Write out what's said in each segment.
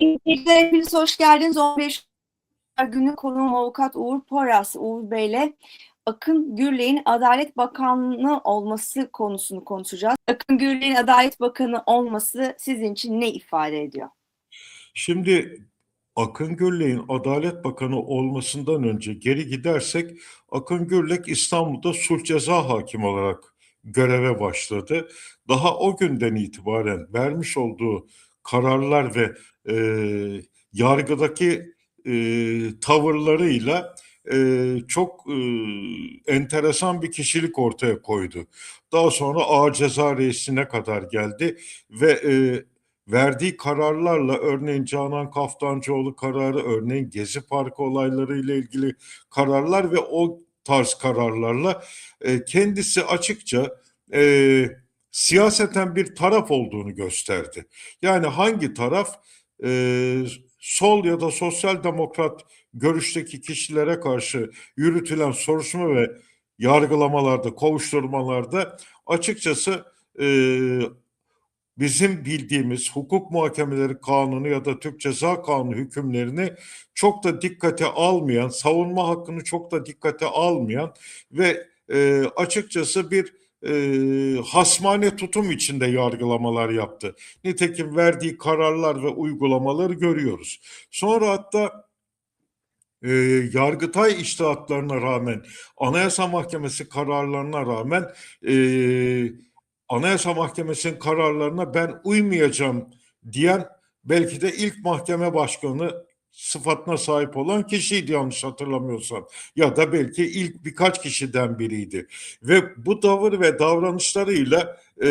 İzleyiciler hepiniz hoş geldiniz. 15 günü konuğum avukat Uğur Poras. Uğur Bey'le Akın Gürley'in Adalet Bakanı olması konusunu konuşacağız. Akın Gürley'in Adalet Bakanı olması sizin için ne ifade ediyor? Şimdi Akın Gürlek'in Adalet Bakanı olmasından önce geri gidersek Akın Gürlek İstanbul'da sulh ceza hakimi olarak göreve başladı. Daha o günden itibaren vermiş olduğu kararlar ve e, yargıdaki e, tavırlarıyla e, çok e, enteresan bir kişilik ortaya koydu. Daha sonra Ağır Ceza Reisi'ne kadar geldi ve e, verdiği kararlarla örneğin Canan Kaftancıoğlu kararı, örneğin Gezi Parkı olayları ile ilgili kararlar ve o tarz kararlarla e, kendisi açıkça e, siyaseten bir taraf olduğunu gösterdi. Yani hangi taraf e, sol ya da sosyal demokrat görüşteki kişilere karşı yürütülen soruşturma ve yargılamalarda, kovuşturmalarda açıkçası e, bizim bildiğimiz hukuk muhakemeleri kanunu ya da Türk Ceza Kanunu hükümlerini çok da dikkate almayan, savunma hakkını çok da dikkate almayan ve e, açıkçası bir e, hasmane tutum içinde yargılamalar yaptı. Nitekim verdiği kararlar ve uygulamaları görüyoruz. Sonra hatta e, Yargıtay iştahatlarına rağmen, Anayasa Mahkemesi kararlarına rağmen e, Anayasa Mahkemesi'nin kararlarına ben uymayacağım diyen belki de ilk mahkeme başkanı sıfatına sahip olan kişiydi yanlış hatırlamıyorsam. Ya da belki ilk birkaç kişiden biriydi. Ve bu tavır ve davranışlarıyla e,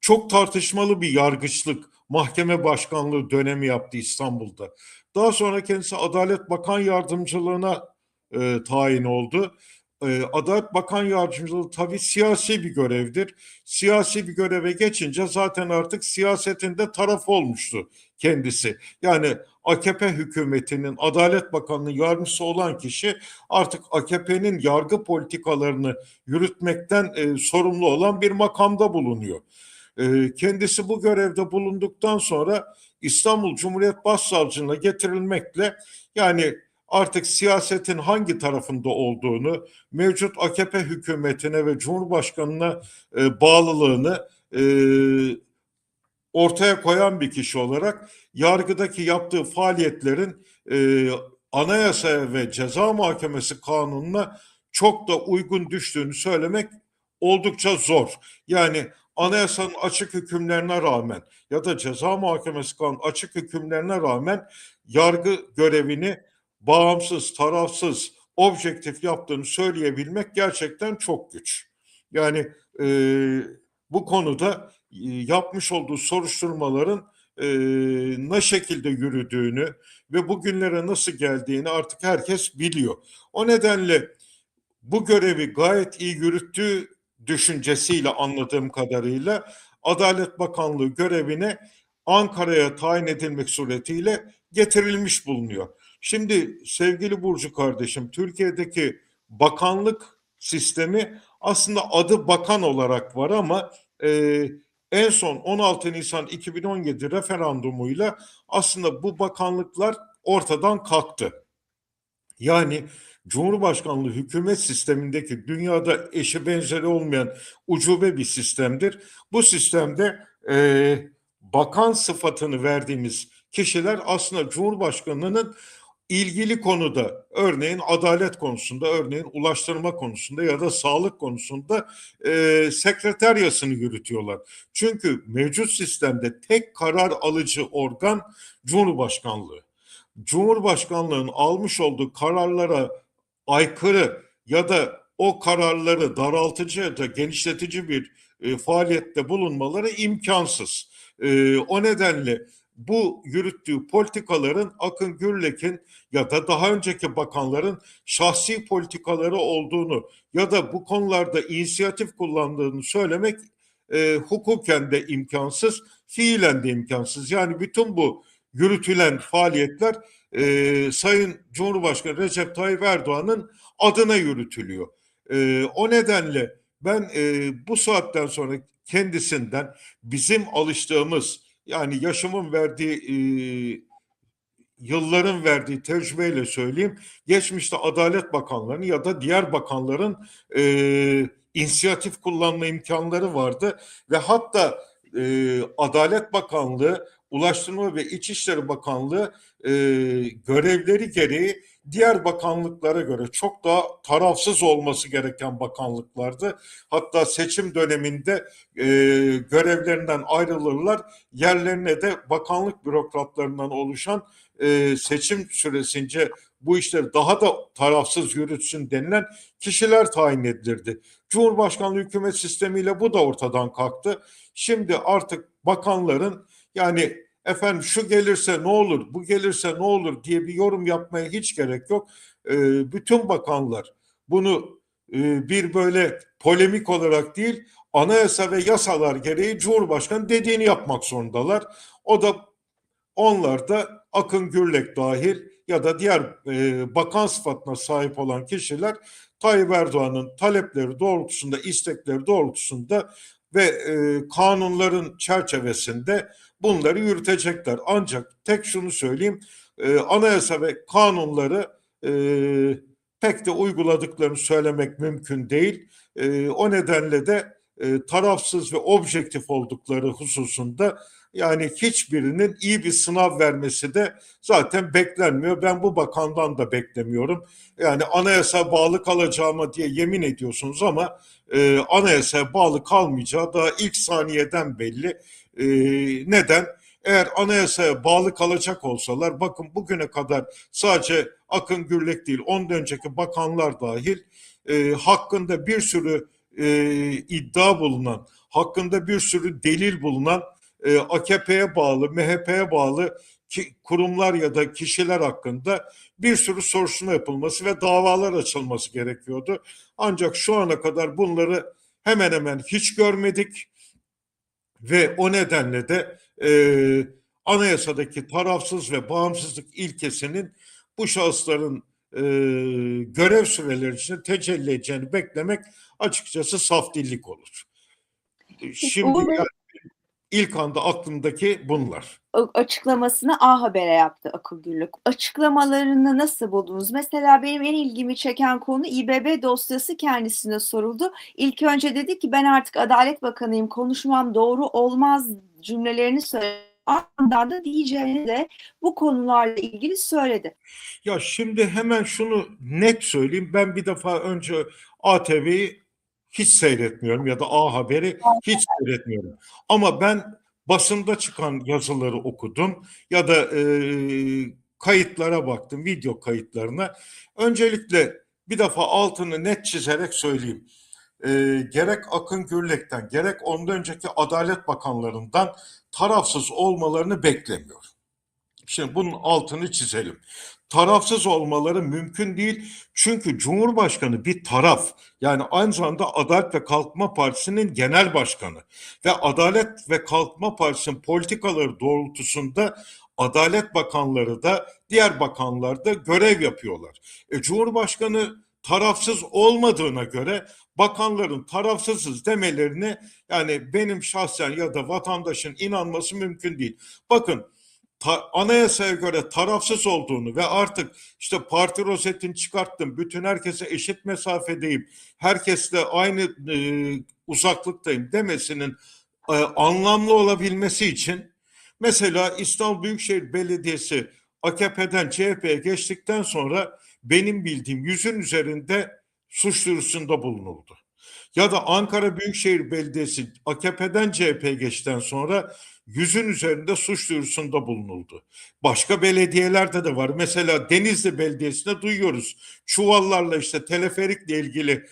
çok tartışmalı bir yargıçlık, mahkeme başkanlığı dönemi yaptı İstanbul'da. Daha sonra kendisi Adalet Bakan Yardımcılığına e, tayin oldu. E, Adalet Bakan Yardımcılığı tabii siyasi bir görevdir. Siyasi bir göreve geçince zaten artık siyasetinde taraf olmuştu kendisi. Yani AKP hükümetinin Adalet Bakanlığı yardımcısı olan kişi artık AKP'nin yargı politikalarını yürütmekten e, sorumlu olan bir makamda bulunuyor. E, kendisi bu görevde bulunduktan sonra İstanbul Cumhuriyet Başsavcılığına getirilmekle yani artık siyasetin hangi tarafında olduğunu, mevcut AKP hükümetine ve Cumhurbaşkanına e, bağlılığını e, ortaya koyan bir kişi olarak yargıdaki yaptığı faaliyetlerin e, anayasaya ve ceza muhakemesi kanununa çok da uygun düştüğünü söylemek oldukça zor. Yani anayasanın açık hükümlerine rağmen ya da ceza muhakemesi kanunu açık hükümlerine rağmen yargı görevini bağımsız, tarafsız, objektif yaptığını söyleyebilmek gerçekten çok güç. Yani e, bu konuda yapmış olduğu soruşturmaların e, ne şekilde yürüdüğünü ve bugünlere nasıl geldiğini artık herkes biliyor. O nedenle bu görevi gayet iyi yürüttüğü düşüncesiyle anladığım kadarıyla Adalet Bakanlığı görevine Ankara'ya tayin edilmek suretiyle getirilmiş bulunuyor. Şimdi sevgili Burcu kardeşim Türkiye'deki bakanlık sistemi aslında adı bakan olarak var ama e, en son 16 Nisan 2017 referandumuyla aslında bu bakanlıklar ortadan kalktı. Yani Cumhurbaşkanlığı hükümet sistemindeki dünyada eşi benzeri olmayan ucube bir sistemdir. Bu sistemde e, bakan sıfatını verdiğimiz kişiler aslında Cumhurbaşkanlığının ilgili konuda örneğin adalet konusunda örneğin ulaştırma konusunda ya da sağlık konusunda e, sekreteryasını yürütüyorlar. Çünkü mevcut sistemde tek karar alıcı organ Cumhurbaşkanlığı. Cumhurbaşkanlığının almış olduğu kararlara aykırı ya da o kararları daraltıcı ya da genişletici bir e, faaliyette bulunmaları imkansız. E, o nedenle bu yürüttüğü politikaların Akın Gürlek'in ya da daha önceki bakanların şahsi politikaları olduğunu ya da bu konularda inisiyatif kullandığını söylemek e, hukuken de imkansız, fiilen de imkansız. Yani bütün bu yürütülen faaliyetler e, Sayın Cumhurbaşkanı Recep Tayyip Erdoğan'ın adına yürütülüyor. E, o nedenle ben e, bu saatten sonra kendisinden bizim alıştığımız yani yaşımın verdiği e, yılların verdiği tecrübeyle söyleyeyim. Geçmişte Adalet Bakanlarının ya da diğer bakanların e, inisiyatif kullanma imkanları vardı ve hatta e, Adalet Bakanlığı, Ulaştırma ve İçişleri Bakanlığı e, görevleri gereği diğer bakanlıklara göre çok daha tarafsız olması gereken bakanlıklardı. Hatta seçim döneminde e, görevlerinden ayrılırlar, yerlerine de bakanlık bürokratlarından oluşan e, seçim süresince bu işleri daha da tarafsız yürütsün denilen kişiler tayin edilirdi. Cumhurbaşkanlığı hükümet sistemiyle bu da ortadan kalktı. Şimdi artık bakanların yani efendim şu gelirse ne olur, bu gelirse ne olur diye bir yorum yapmaya hiç gerek yok. E, bütün bakanlar bunu e, bir böyle polemik olarak değil, anayasa ve yasalar gereği Cumhurbaşkanı dediğini yapmak zorundalar. O da onlar da Akın Gürlek dahil ya da diğer e, bakan sıfatına sahip olan kişiler Tayyip Erdoğan'ın talepleri doğrultusunda, istekleri doğrultusunda ve e, kanunların çerçevesinde bunları yürütecekler. Ancak tek şunu söyleyeyim, e, anayasa ve kanunları e, pek de uyguladıklarını söylemek mümkün değil. E, o nedenle de e, tarafsız ve objektif oldukları hususunda yani hiçbirinin iyi bir sınav vermesi de zaten beklenmiyor. Ben bu bakandan da beklemiyorum. Yani anayasa bağlı kalacağıma diye yemin ediyorsunuz ama e, anayasaya bağlı kalmayacağı daha ilk saniyeden belli. E, neden? Eğer anayasaya bağlı kalacak olsalar bakın bugüne kadar sadece Akın Gürlek değil ondan önceki bakanlar dahil e, hakkında bir sürü e, iddia bulunan, hakkında bir sürü delil bulunan e, AKP'ye bağlı, MHP'ye bağlı ki, kurumlar ya da kişiler hakkında bir sürü soruşturma yapılması ve davalar açılması gerekiyordu. Ancak şu ana kadar bunları hemen hemen hiç görmedik ve o nedenle de e, anayasadaki tarafsız ve bağımsızlık ilkesinin bu şahısların e, görev süreleri içinde tecelli edeceğini beklemek açıkçası saf dillik olur. Şimdi yani ilk anda aklımdaki bunlar. Açıklamasını A Haber'e yaptı Akıl Gürlük. Açıklamalarını nasıl buldunuz? Mesela benim en ilgimi çeken konu İBB dosyası kendisine soruldu. İlk önce dedi ki ben artık Adalet Bakanıyım konuşmam doğru olmaz cümlelerini söyledi. Ardından da diyeceğini de bu konularla ilgili söyledi. Ya şimdi hemen şunu net söyleyeyim. Ben bir defa önce ATV'yi hiç seyretmiyorum ya da A Haber'i hiç seyretmiyorum. Ama ben basında çıkan yazıları okudum ya da e, kayıtlara baktım, video kayıtlarına. Öncelikle bir defa altını net çizerek söyleyeyim. E, gerek Akın Gürlek'ten gerek ondan önceki Adalet Bakanlarından tarafsız olmalarını beklemiyorum. Şimdi bunun altını çizelim. Tarafsız olmaları mümkün değil. Çünkü Cumhurbaşkanı bir taraf. Yani aynı zamanda Adalet ve Kalkınma Partisi'nin genel başkanı. Ve Adalet ve Kalkınma Partisi'nin politikaları doğrultusunda Adalet Bakanları da diğer bakanlar da görev yapıyorlar. E, Cumhurbaşkanı tarafsız olmadığına göre bakanların tarafsızız demelerini yani benim şahsen ya da vatandaşın inanması mümkün değil. Bakın ta- anayasaya göre tarafsız olduğunu ve artık işte parti rozetini çıkarttım, bütün herkese eşit mesafedeyim, herkesle aynı e, uzaklıktayım demesinin e, anlamlı olabilmesi için mesela İstanbul Büyükşehir Belediyesi AKP'den CHP'ye geçtikten sonra benim bildiğim yüzün üzerinde suç duyurusunda bulunuldu. Ya da Ankara Büyükşehir Belediyesi AKP'den CHP'ye geçten sonra yüzün üzerinde suç duyurusunda bulunuldu. Başka belediyelerde de var. Mesela Denizli Belediyesi'nde duyuyoruz. Çuvallarla işte teleferikle ilgili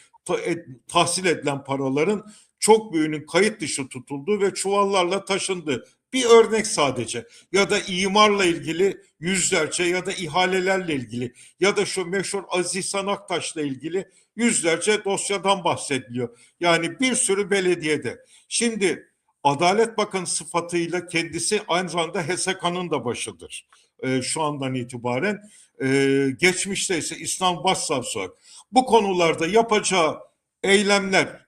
tahsil edilen paraların çok büyüğünün kayıt dışı tutulduğu ve çuvallarla taşındığı. Bir örnek sadece. Ya da imarla ilgili yüzlerce ya da ihalelerle ilgili ya da şu meşhur Aziz Aktaş'la ilgili yüzlerce dosyadan bahsediliyor. Yani bir sürü belediyede. Şimdi Adalet Bakanı sıfatıyla kendisi aynı zamanda HSK'nın da başıdır. Ee, şu andan itibaren. Ee, geçmişte ise İslam Başsavcısı. Bu konularda yapacağı eylemler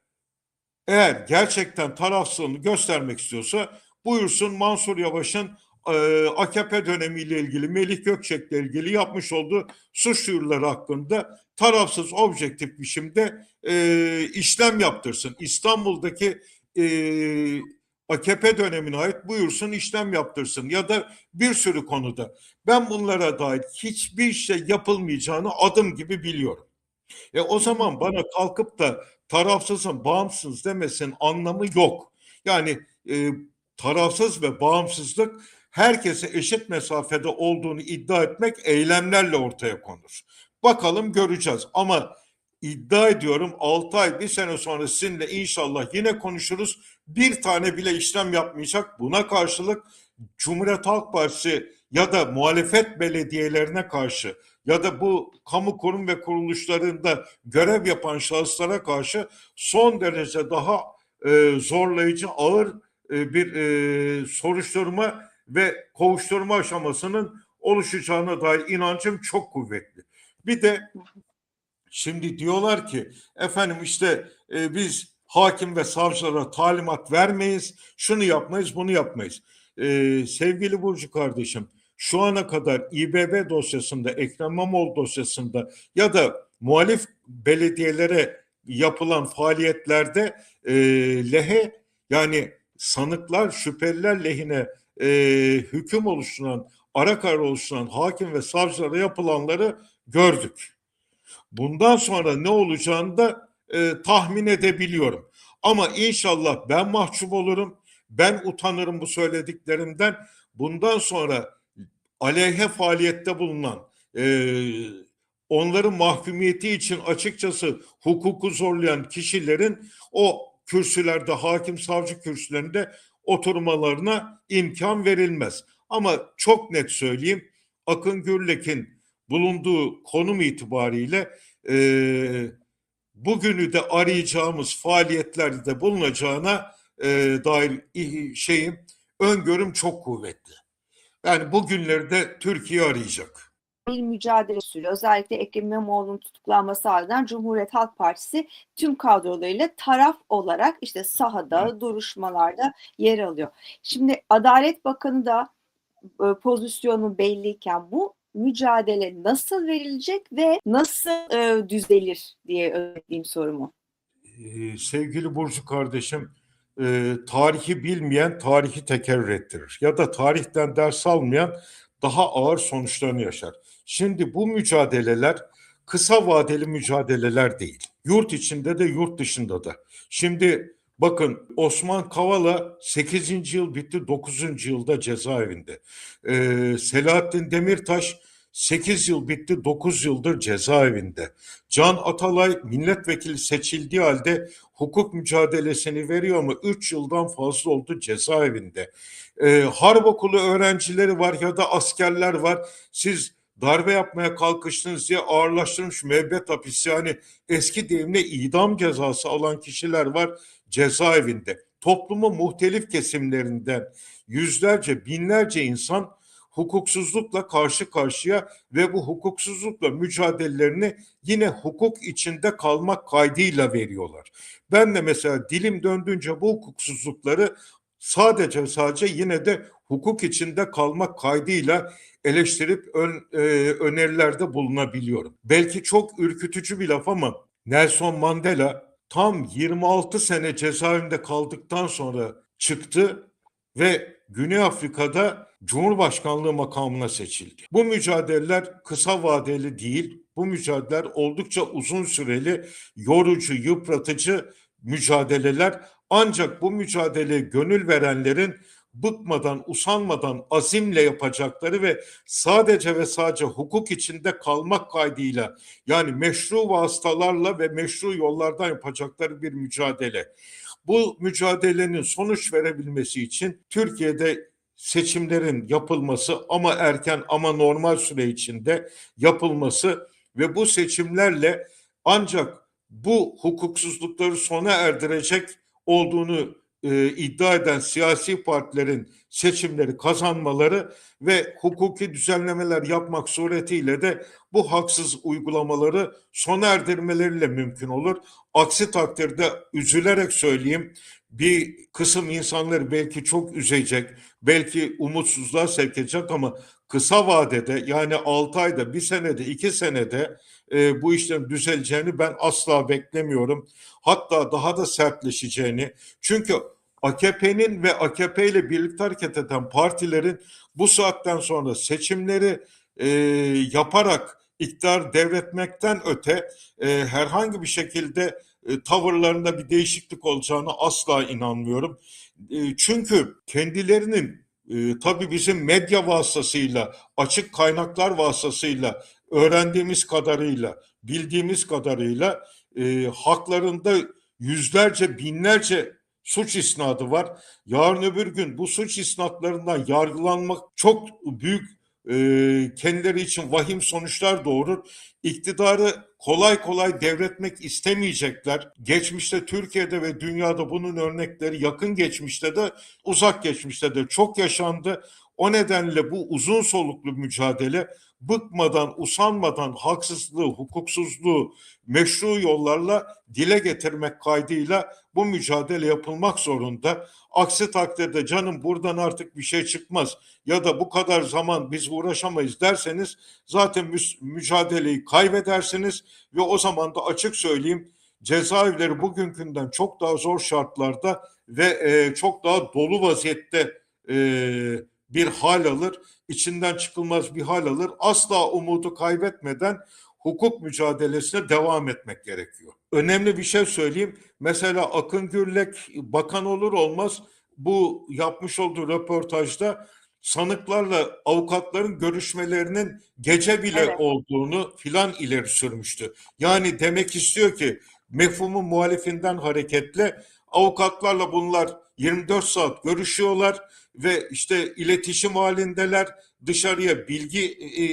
eğer gerçekten tarafsızlığını göstermek istiyorsa buyursun Mansur Yavaş'ın e, AKP dönemiyle ilgili Melih Gökçek'le ilgili yapmış olduğu suç duyuruları hakkında tarafsız objektif biçimde e, işlem yaptırsın. İstanbul'daki e, AKP dönemine ait buyursun işlem yaptırsın ya da bir sürü konuda. Ben bunlara dair hiçbir şey yapılmayacağını adım gibi biliyorum. E o zaman bana kalkıp da tarafsızın bağımsız demesinin anlamı yok. Yani e, tarafsız ve bağımsızlık herkese eşit mesafede olduğunu iddia etmek eylemlerle ortaya konur. Bakalım göreceğiz ama iddia ediyorum 6 ay bir sene sonra sizinle inşallah yine konuşuruz. Bir tane bile işlem yapmayacak. Buna karşılık Cumhuriyet Halk Partisi ya da muhalefet belediyelerine karşı ya da bu kamu kurum ve kuruluşlarında görev yapan şahıslara karşı son derece daha e, zorlayıcı, ağır e, bir e, soruşturma ve kovuşturma aşamasının oluşacağına dair inancım çok kuvvetli. Bir de şimdi diyorlar ki efendim işte e, biz hakim ve savcılara talimat vermeyiz, şunu yapmayız, bunu yapmayız. E, sevgili Burcu kardeşim, şu ana kadar İBB dosyasında, Ekrem İmamoğlu dosyasında ya da muhalif belediyelere yapılan faaliyetlerde e, lehe yani sanıklar, şüpheliler lehine e, hüküm oluşturan, ara karar oluşturan hakim ve savcılara yapılanları gördük. Bundan sonra ne olacağını da e, tahmin edebiliyorum. Ama inşallah ben mahcup olurum, ben utanırım bu söylediklerimden. Bundan sonra aleyhe faaliyette bulunan, e, onların mahkumiyeti için açıkçası hukuku zorlayan kişilerin o kürsülerde, hakim savcı kürsülerinde oturmalarına imkan verilmez. Ama çok net söyleyeyim, Akın Gürlek'in bulunduğu konum itibariyle e, bugünü de arayacağımız faaliyetlerde bulunacağına e, dair şeyim, öngörüm çok kuvvetli. Yani bugünleri de Türkiye arayacak. bir mücadele sürüyor. Özellikle Ekrem İmamoğlu'nun tutuklanması ardından Cumhuriyet Halk Partisi tüm kadrolarıyla taraf olarak işte sahada, duruşmalarda yer alıyor. Şimdi Adalet Bakanı da e, pozisyonu belliyken bu mücadele nasıl verilecek ve nasıl e, düzelir diye özetleyeyim sorumu. Ee, sevgili Burcu kardeşim, e, tarihi bilmeyen tarihi tekerrür ettirir. Ya da tarihten ders almayan daha ağır sonuçlarını yaşar. Şimdi bu mücadeleler kısa vadeli mücadeleler değil. Yurt içinde de yurt dışında da. Şimdi bakın Osman Kavala 8. yıl bitti 9. yılda cezaevinde. Ee, Selahattin Demirtaş 8 yıl bitti 9 yıldır cezaevinde. Can Atalay milletvekili seçildiği halde hukuk mücadelesini veriyor ama 3 yıldan fazla oldu cezaevinde. Ee, harp okulu öğrencileri var ya da askerler var. Siz darbe yapmaya kalkıştınız diye ağırlaştırmış müebbet hapis yani eski deyimle idam cezası alan kişiler var cezaevinde. Toplumun muhtelif kesimlerinden yüzlerce binlerce insan hukuksuzlukla karşı karşıya ve bu hukuksuzlukla mücadelelerini yine hukuk içinde kalmak kaydıyla veriyorlar. Ben de mesela dilim döndüğünce bu hukuksuzlukları sadece sadece yine de hukuk içinde kalmak kaydıyla eleştirip ön, e, önerilerde bulunabiliyorum. Belki çok ürkütücü bir laf ama Nelson Mandela tam 26 sene cezaevinde kaldıktan sonra çıktı ve Güney Afrika'da Cumhurbaşkanlığı makamına seçildi. Bu mücadeleler kısa vadeli değil, bu mücadeleler oldukça uzun süreli, yorucu, yıpratıcı mücadeleler. Ancak bu mücadeleye gönül verenlerin bıkmadan, usanmadan azimle yapacakları ve sadece ve sadece hukuk içinde kalmak kaydıyla yani meşru vasıtalarla ve meşru yollardan yapacakları bir mücadele. Bu mücadelenin sonuç verebilmesi için Türkiye'de seçimlerin yapılması ama erken ama normal süre içinde yapılması ve bu seçimlerle ancak bu hukuksuzlukları sona erdirecek olduğunu e, iddia eden siyasi partilerin seçimleri kazanmaları ve hukuki düzenlemeler yapmak suretiyle de bu haksız uygulamaları sona erdirmeleriyle mümkün olur. Aksi takdirde üzülerek söyleyeyim bir kısım insanları belki çok üzecek, belki umutsuzluğa sevk edecek ama kısa vadede yani 6 ayda, bir senede, iki senede e, bu işlerin düzeleceğini ben asla beklemiyorum. Hatta daha da sertleşeceğini. Çünkü AKP'nin ve AKP ile birlikte hareket eden partilerin bu saatten sonra seçimleri e, yaparak iktidar devretmekten öte e, herhangi bir şekilde e, tavırlarında bir değişiklik olacağını asla inanmıyorum. E, çünkü kendilerinin e, tabii bizim medya vasıtasıyla, açık kaynaklar vasıtasıyla öğrendiğimiz kadarıyla, bildiğimiz kadarıyla e, haklarında yüzlerce, binlerce suç isnadı var. Yarın öbür gün bu suç isnatlarından yargılanmak çok büyük e, kendileri için vahim sonuçlar doğurur. İktidarı kolay kolay devretmek istemeyecekler. Geçmişte Türkiye'de ve dünyada bunun örnekleri yakın geçmişte de uzak geçmişte de çok yaşandı. O nedenle bu uzun soluklu mücadele bıkmadan, usanmadan haksızlığı, hukuksuzluğu meşru yollarla dile getirmek kaydıyla bu mücadele yapılmak zorunda. Aksi takdirde canım buradan artık bir şey çıkmaz ya da bu kadar zaman biz uğraşamayız derseniz zaten mü- mücadeleyi kaybedersiniz ve o zaman da açık söyleyeyim cezaevleri bugünkünden çok daha zor şartlarda ve e, çok daha dolu vaziyette e, bir hal alır. içinden çıkılmaz bir hal alır. Asla umudu kaybetmeden hukuk mücadelesine devam etmek gerekiyor. Önemli bir şey söyleyeyim. Mesela Akın Gürlek bakan olur olmaz bu yapmış olduğu röportajda sanıklarla avukatların görüşmelerinin gece bile Evet. olduğunu filan ileri sürmüştü. Yani demek istiyor ki mefhumun muhalifinden hareketle avukatlarla bunlar 24 saat görüşüyorlar ve işte iletişim halindeler dışarıya bilgi e,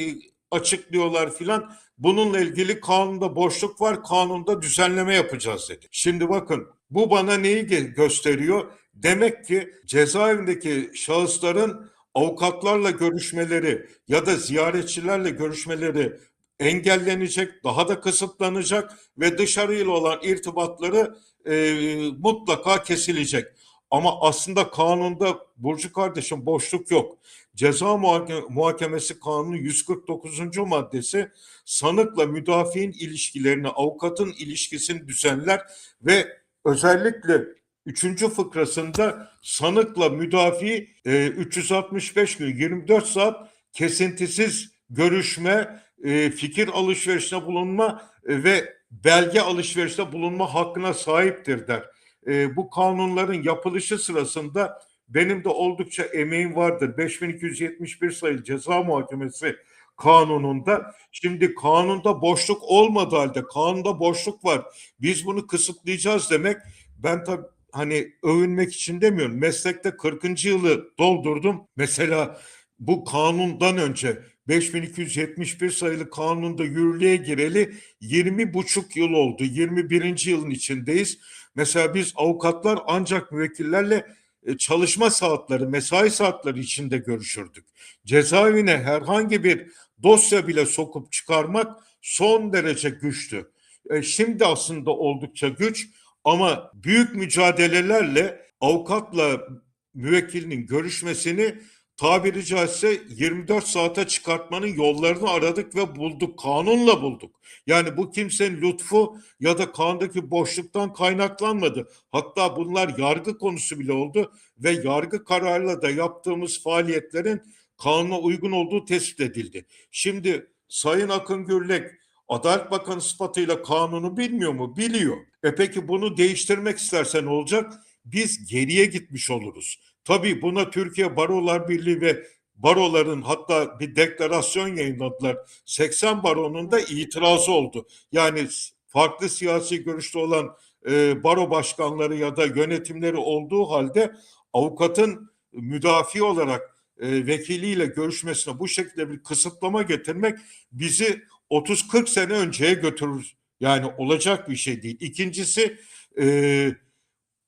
açıklıyorlar filan. Bununla ilgili kanunda boşluk var, kanunda düzenleme yapacağız dedi. Şimdi bakın bu bana neyi gösteriyor? Demek ki cezaevindeki şahısların avukatlarla görüşmeleri ya da ziyaretçilerle görüşmeleri engellenecek, daha da kısıtlanacak ve dışarıyla olan irtibatları e, mutlaka kesilecek. Ama aslında kanunda Burcu kardeşim boşluk yok. Ceza muhake- muhakemesi kanunu 149. maddesi sanıkla müdafiğin ilişkilerini, avukatın ilişkisini düzenler ve özellikle üçüncü fıkrasında sanıkla müdafi e, 365 gün 24 saat kesintisiz görüşme, e, fikir alışverişine bulunma e, ve belge alışverişine bulunma hakkına sahiptir der. E, bu kanunların yapılışı sırasında benim de oldukça emeğim vardır. 5271 sayılı ceza muhakemesi kanununda. Şimdi kanunda boşluk olmadığı halde kanunda boşluk var. Biz bunu kısıtlayacağız demek. Ben tabii hani övünmek için demiyorum. Meslekte 40. yılı doldurdum. Mesela bu kanundan önce 5271 sayılı kanunda yürürlüğe gireli 20 buçuk yıl oldu. 21. yılın içindeyiz. Mesela biz avukatlar ancak müvekkillerle e, çalışma saatleri, mesai saatleri içinde görüşürdük. Cezaevine herhangi bir dosya bile sokup çıkarmak son derece güçtü. E, Şimdi aslında oldukça güç ama büyük mücadelelerle avukatla müvekkilinin görüşmesini tabiri caizse 24 saate çıkartmanın yollarını aradık ve bulduk. Kanunla bulduk. Yani bu kimsenin lütfu ya da kanundaki boşluktan kaynaklanmadı. Hatta bunlar yargı konusu bile oldu ve yargı kararıyla da yaptığımız faaliyetlerin kanuna uygun olduğu tespit edildi. Şimdi Sayın Akın Gürlek Adalet Bakanı sıfatıyla kanunu bilmiyor mu? Biliyor. E peki bunu değiştirmek isterse ne olacak? Biz geriye gitmiş oluruz. Tabii buna Türkiye Barolar Birliği ve baroların hatta bir deklarasyon yayınladılar. 80 baronun da itirazı oldu. Yani farklı siyasi görüşte olan e, baro başkanları ya da yönetimleri olduğu halde avukatın müdafi olarak e, vekiliyle görüşmesine bu şekilde bir kısıtlama getirmek bizi 30-40 sene önceye götürür. Yani olacak bir şey değil. İkincisi e,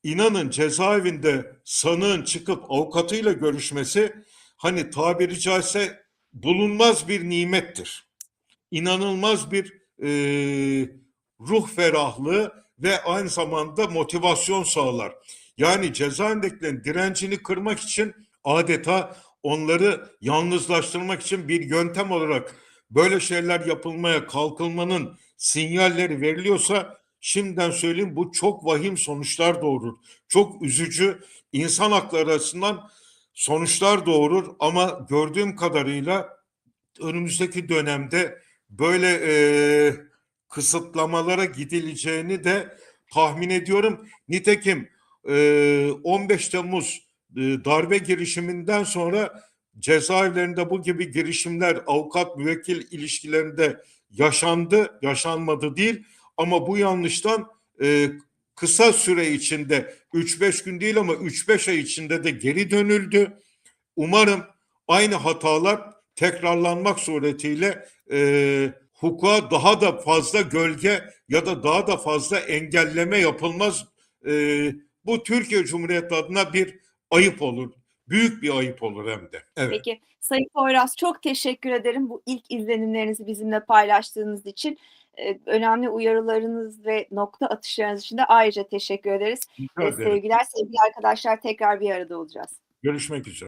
inanın cezaevinde sanığın çıkıp avukatıyla görüşmesi hani tabiri caizse bulunmaz bir nimettir. İnanılmaz bir e, ruh ferahlığı ve aynı zamanda motivasyon sağlar. Yani cezaevindekilerin direncini kırmak için adeta onları yalnızlaştırmak için bir yöntem olarak böyle şeyler yapılmaya kalkılmanın sinyalleri veriliyorsa şimdiden söyleyeyim bu çok vahim sonuçlar doğurur. Çok üzücü insan hakları açısından sonuçlar doğurur ama gördüğüm kadarıyla önümüzdeki dönemde böyle e, kısıtlamalara gidileceğini de tahmin ediyorum. Nitekim e, 15 Temmuz e, darbe girişiminden sonra cezaevlerinde bu gibi girişimler avukat müvekkil ilişkilerinde yaşandı, yaşanmadı değil ama bu yanlıştan e, kısa süre içinde 3-5 gün değil ama 3-5 ay içinde de geri dönüldü. Umarım aynı hatalar tekrarlanmak suretiyle e, hukuka daha da fazla gölge ya da daha da fazla engelleme yapılmaz. E, bu Türkiye Cumhuriyeti adına bir ayıp olur. Büyük bir ayıp olur hem de. Evet. Peki Sayın Poyraz çok teşekkür ederim bu ilk izlenimlerinizi bizimle paylaştığınız için. Ee, önemli uyarılarınız ve nokta atışlarınız için de ayrıca teşekkür ederiz. Ee, ederim. sevgiler sevgili arkadaşlar tekrar bir arada olacağız. Görüşmek üzere.